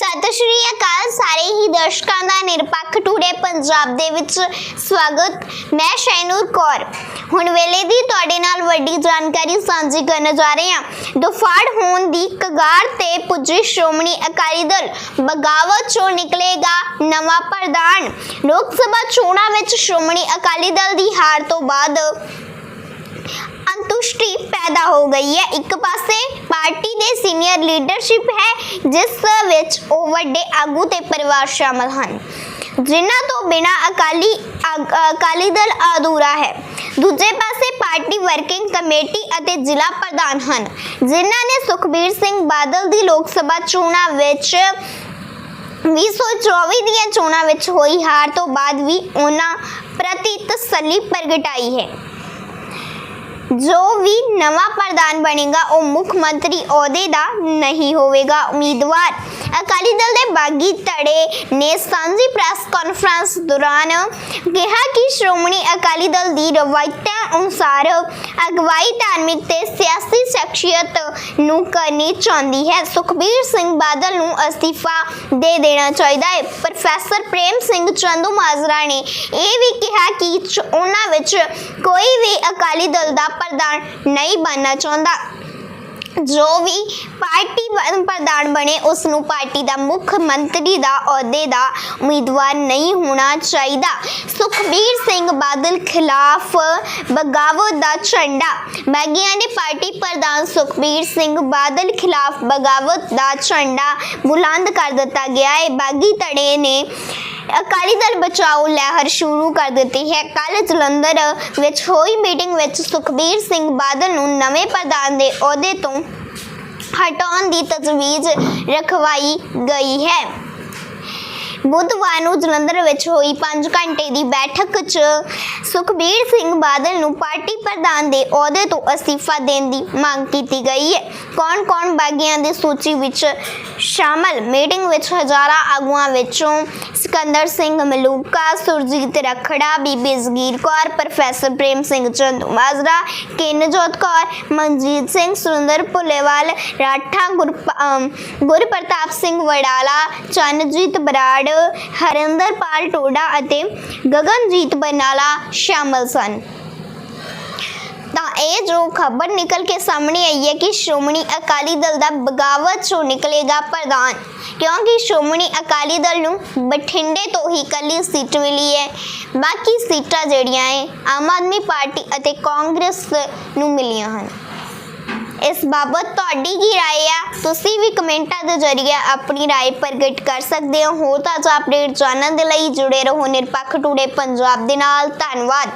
ਸਤਿ ਸ਼੍ਰੀ ਅਕਾਲ ਸਾਰੇ ਹੀ ਦਰਸ਼ਕਾਂ ਦਾ ਨਿਰਪੱਖ ਟੂਡੇ ਪੰਜਾਬ ਦੇ ਵਿੱਚ ਸਵਾਗਤ। ਮੈਂ ਸ਼ੈਨੂਰ ਕੌਰ। ਹੁਣ ਵੇਲੇ ਦੀ ਤੁਹਾਡੇ ਨਾਲ ਵੱਡੀ ਜਾਣਕਾਰੀ ਸਾਂਝੀ ਕਰਨ ਜਾ ਰਹੇ ਹਾਂ। ਦੁਫਾੜ ਹੋਣ ਦੀ ਕਗਾਰ ਤੇ ਪੁੱਜੇ ਸ਼੍ਰੋਮਣੀ ਅਕਾਲੀ ਦਲ ਬਗਾਵਤ ਚੋਂ ਨਿਕਲੇਗਾ ਨਵਾਂ ਪ੍ਰਧਾਨ। ਲੋਕ ਸਭਾ ਚੋਣਾਂ ਵਿੱਚ ਸ਼੍ਰੋਮਣੀ ਅਕਾਲੀ ਦਲ ਦੀ ਹਾਰ ਤੋਂ ਬਾਅਦ ਅੰਤੁਸ਼ਟੀ ਪੈਦਾ ਹੋ ਗਈ ਹੈ। ਇੱਕ ਪਾਸੇ ਪਾਰਟੀ ਦੇ ਸੀਨੀਅਰ ਲੀਡਰਸ਼ਿਪ ਹੈ, ਜਿਸ ਵਿੱਚ ਉਹ ਵੱਡੇ ਆਗੂ ਤੇ ਪਰਿਵਾਰ ਸ਼ਾਮਲ ਹਨ, ਜਿਨ੍ਹਾਂ ਤੋਂ ਬਿਨਾ ਅਕਾਲੀ ਅਕਾਲੀ ਦਲ ਅਧੂਰਾ ਹੈ। ਦੂਜੇ ਪਾਸੇ ਪਾਰਟੀ ਵਰਕਿੰਗ ਕਮੇਟੀ ਅਤੇ ਜ਼ਿਲ੍ਹਾ ਪ੍ਰਧਾਨ ਹਨ, ਜਿਨ੍ਹਾਂ ਨੇ ਸੁਖਬੀਰ ਸਿੰਘ ਬਾਦਲ ਦੀ ਲੋਕ ਸਭਾ ਚੋਣਾਂ ਵਿੱਚ 2024 ਦੀਆਂ ਚੋਣਾਂ ਵਿੱਚ ਹੋਈ ਹਾਰ ਤੋਂ ਬਾਅਦ ਵੀ ਉਹਨਾਂ ਪ੍ਰਤੀ ਤਸੱਲੀ ਪ੍ਰਗਟਾਈ ਹੈ। ਜੋ ਵੀ ਨਵਾਂ ਪ੍ਰਧਾਨ ਬਣੇਗਾ, ਉਹ ਮੁੱਖ ਮੰਤਰੀ ਅਹੁਦੇ ਦਾ ਨਹੀਂ ਹੋਵੇਗਾ, ਉਮੀਦਵਾਰ। ਅਕਾਲੀ ਦਲ ਦੇ ਬਾਗੀ ਧੜੇ ਨੇ ਸਾਂਝੀ ਪ੍ਰੈਸ ਕਾਨਫਰੰਸ ਦੌਰਾਨ ਕਿਹਾ ਕਿ ਸ਼੍ਰੋਮਣੀ ਅਕਾਲੀ ਦਲ ਦੀ ਰਵਾਇਤਾਂ ਅਨੁਸਾਰ ਅਗਵਾਈ ਧਾਰਮਿਕ ਤੇ ਸਿਆਸੀ ਸ਼ਖਸੀਅਤ ਨੂੰ ਕਰਨੀ ਚਾਹੁੰਦੀ ਹੈ। ਸੁਖਬੀਰ ਸਿੰਘ ਬਾਦਲ ਨੂੰ ਅਸਤੀਫਾ ਦੇ ਦੇਣਾ ਚਾਹੀਦਾ ਹੈ। ਪ੍ਰੋਫੈਸਰ ਪ੍ਰੇਮ ਸਿੰਘ ਚੰਦੂ ਮਾਜਰਾ ਨੇ ਇਹ ਵੀ ਕਿਹਾ ਕਿ ਉਹਨਾਂ ਵਿੱਚ ਕੋਈ ਵੀ ਅਕਾਲੀ ਦਲ ਦਾ ਪ੍ਰਧਾਨ ਨਹੀਂ ਬਣਨਾ ਚਾਹੁੰਦਾ। ਜੋ ਵੀ ਪਾਰਟੀ ਪ੍ਰਧਾਨ ਬਣੇ ਉਸ ਨੂੰ ਪਾਰਟੀ ਦਾ ਮੁੱਖ ਮੰਤਰੀ ਦਾ ਅਹੁਦੇ ਦਾ ਉਮੀਦਵਾਰ ਨਹੀਂ ਹੋਣਾ ਚਾਹੀਦਾ। ਸੁਖਬੀਰ ਸਿੰਘ ਬਾਦਲ ਖਿਲਾਫ ਬਗਾਵਤ ਦਾ ਝੰਡਾ। ਬਾਗੀਆਂ ਨੇ ਪਾਰਟੀ ਪ੍ਰਧਾਨ ਸੁਖਬੀਰ ਸਿੰਘ ਬਾਦਲ ਖਿਲਾਫ ਬਗਾਵਤ ਦਾ ਝੰਡਾ ਬੁਲੰਦ ਕਰ ਦਿੱਤਾ ਗਿਆ ਹੈ। ਬਾਗੀ ਧੜੇ ਨੇ ਅਕਾਲੀ ਦਲ ਬਚਾਓ ਲਹਿਰ ਸ਼ੁਰੂ ਕਰ ਦਿੱਤੀ ਹੈ। ਕੱਲ ਜਲੰਧਰ ਵਿੱਚ ਹੋਈ ਮੀਟਿੰਗ ਵਿੱਚ ਸੁਖਬੀਰ ਸਿੰਘ ਬਾਦਲ ਨੂੰ ਨਵੇਂ ਪ੍ਰਧਾਨ ਦੇ ਅਹੁਦੇ ਤੋਂ ਹਟਾਉਣ ਦੀ ਤਜਵੀਜ਼ ਰਖਵਾਈ ਗਈ ਹੈ। ਬੁੱਧਵਾਰ ਨੂੰ ਜਲੰਧਰ ਵਿੱਚ ਹੋਈ 5 ਘੰਟੇ ਦੀ ਬੈਠਕ 'ਚ ਸੁਖਬੀਰ ਸਿੰਘ ਬਾਦਲ ਨੂੰ ਪਾਰਟੀ ਪ੍ਰਧਾਨ ਦੇ ਅਹੁਦੇ ਤੋਂ ਅਸਤੀਫਾ ਦੇਣ ਦੀ ਮੰਗ ਕੀਤੀ ਗਈ ਹੈ। ਕੌਣ-ਕੌਣ ਬਾਗੀਆਂ ਦੀ ਸੂਚੀ ਵਿੱਚ ਸ਼ਾਮਲ? ਮੀਟਿੰਗ ਵਿੱਚ ਹਜ਼ਾਰਾਂ ਆਗੂਆਂ ਵਿੱਚੋਂ ਸਿਕੰਦਰ ਸਿੰਘ ਮਲੂਕਾ, ਸੁਰਜੀਤ ਰਖੜਾ, ਬੀਬੀ ਜ਼ਗੀਰ ਕੌਰ, ਪ੍ਰੋਫੈਸਰ ਪ੍ਰੇਮ ਸਿੰਘ ਚੰਦੂ ਮਾਜਰਾ, ਕਿਨਜੋਤ ਕੌਰ, ਮਨਜੀਤ ਸਿੰਘ, ਸੁਰਿੰਦਰ ਭੁੱਲੇਵਾਲ, ਰਾਠਾ ਗੁਰਪ- ਗੁਰਪ੍ਰਤਾਪ ਸਿੰਘ ਵੜਾਲਾ ਚੰਨਜੀਤ ਬਰਾੜ ਹਰਿੰਦਰਪਾਲ ਟੋਡਾ ਅਤੇ ਗਗਨਜੀਤ ਬਰਨਾਲਾ ਸ਼ਾਮਲ ਸਨ। ਤਾਂ ਇਹ ਜੋ ਖਬਰ ਨਿਕਲ ਕੇ ਸਾਹਮਣੇ ਆਈ ਹੈ ਕਿ ਸ਼੍ਰੋਮਣੀ ਅਕਾਲੀ ਦਲ ਦਾ ਬਗਾਵਤ ਚੋਂ ਨਿਕਲੇਗਾ ਪ੍ਰਧਾਨ, ਕਿਉਂਕਿ ਸ਼੍ਰੋਮਣੀ ਅਕਾਲੀ ਦਲ ਨੂੰ ਬਠਿੰਡੇ ਤੋਂ ਹੀ ਕੱਲੀ ਸੀਟ ਮਿਲੀ ਹੈ। ਬਾਕੀ ਸੀਟਾਂ ਜਿਹੜੀਆਂ ਹੈ, ਆਮ ਆਦਮੀ ਪਾਰਟੀ ਅਤੇ ਕਾਂਗਰਸ ਨੂੰ ਮਿਲੀਆਂ ਹਨ। ਇਸ ਬਾਬਤ ਤੁਹਾਡੀ ਕੀ رائے ਆ ਤੁਸੀਂ ਵੀ ਕਮੈਂਟਾਂ ਦੇ ਜ਼ਰੀਏ ਆਪਣੀ رائے ਪ੍ਰਗਟ ਕਰ ਸਕਦੇ ਹੋ ਹੋਰ ਤਾਜ਼ਾ ਅਪਡੇਟ ਜਾਣਨ ਦੇ ਲਈ ਜੁੜੇ ਰਹੋ ਨਿਰਪੱਖ ਟੂਡੇ ਪੰਜਾਬ ਦੇ ਨਾਲ ਧੰਨਵਾਦ